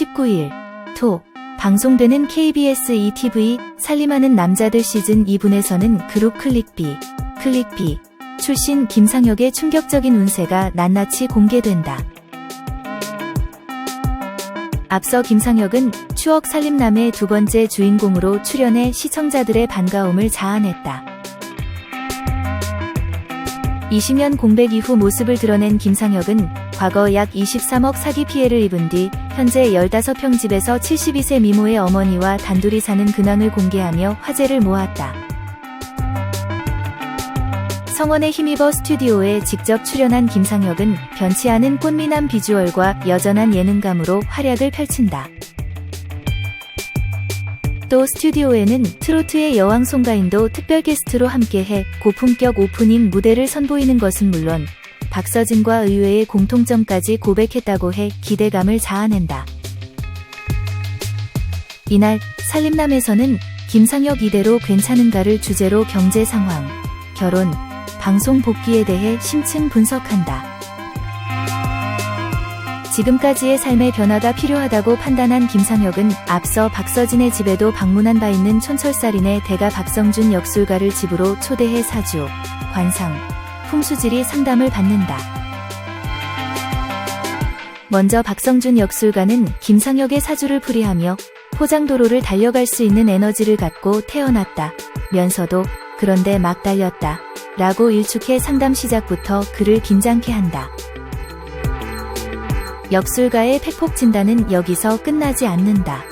19일 토 방송되는 KBS ETV 살림하는 남자들 시즌 2분에서는 그룹 클릭비 클릭비 출신 김상혁의 충격적인 운세가 낱낱이 공개된다. 앞서 김상혁은 추억 살림남의 두 번째 주인공으로 출연해 시청자들의 반가움을 자아냈다. 20년 공백 이후 모습을 드러낸 김상혁은 과거 약 23억 사기 피해를 입은 뒤 현재 15평 집에서 72세 미모의 어머니와 단둘이 사는 근황을 공개하며 화제를 모았다. 성원에 힘입어 스튜디오에 직접 출연한 김상혁은 변치 않은 꽃미남 비주얼과 여전한 예능감으로 활약을 펼친다. 또 스튜디오에는 트로트의 여왕 송가인도 특별 게스트로 함께해 고품격 오프닝 무대를 선보이는 것은 물론 박서진과 의외의 공통점까지 고백했다고 해 기대감을 자아낸다. 이날 살림남에서는 김상혁 이대로 괜찮은가를 주제로 경제 상황, 결혼, 방송 복귀에 대해 심층 분석한다. 지금까지의 삶의 변화가 필요하다고 판단한 김상혁은 앞서 박서진의 집에도 방문한 바 있는 촌철살인의 대가 박성준 역술가를 집으로 초대해 사주, 관상, 풍수지리 상담을 받는다. 먼저 박성준 역술가는 김상혁의 사주를 풀이하며 포장도로를 달려갈 수 있는 에너지를 갖고 태어났다. 면서도 그런데 막 달렸다. 라고 일축해 상담 시작부터 그를 긴장케 한다. 역술가의 팩폭 진단은 여기서 끝나지 않는다.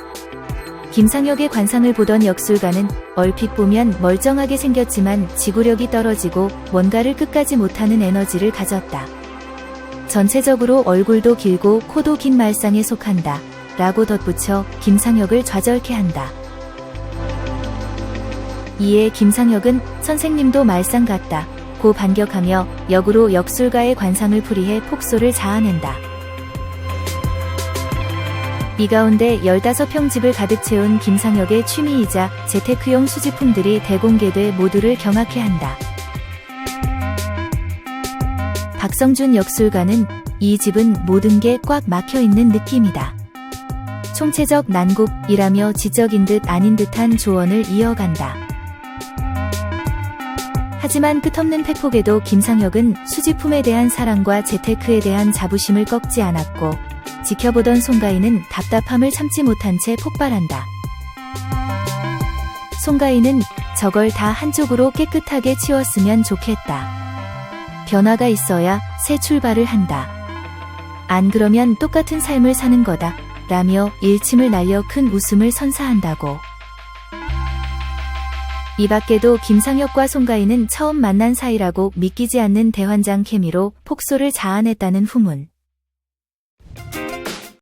김상혁의 관상을 보던 역술가는 얼핏 보면 멀쩡하게 생겼지만 지구력이 떨어지고 뭔가를 끝까지 못하는 에너지를 가졌다. 전체적으로 얼굴도 길고 코도 긴 말상에 속한다. 라고 덧붙여 김상혁을 좌절케 한다. 이에 김상혁은 선생님도 말상 같다. 고 반격하며 역으로 역술가의 관상을 풀이해 폭소를 자아낸다. 이 가운데 15평 집을 가득 채운 김상혁의 취미이자 재테크용 수집품들이 대공개돼 모두를 경악해 한다. 박성준 역술가는 이 집은 모든 게 꽉 막혀 있는 느낌이다. 총체적 난국이라며 지적인 듯 아닌 듯한 조언을 이어간다. 하지만 끝없는 팩폭에도 김상혁은 수집품에 대한 사랑과 재테크에 대한 자부심을 꺾지 않았고 지켜보던 송가인은 답답함을 참지 못한 채 폭발한다. 송가인은 저걸 다 한쪽으로 깨끗하게 치웠으면 좋겠다. 변화가 있어야 새 출발을 한다. 안 그러면 똑같은 삶을 사는 거다. 라며 일침을 날려 큰 웃음을 선사한다고. 이 밖에도 김상혁과 송가인은 처음 만난 사이라고 믿기지 않는 대환장 케미로 폭소를 자아냈다는 후문.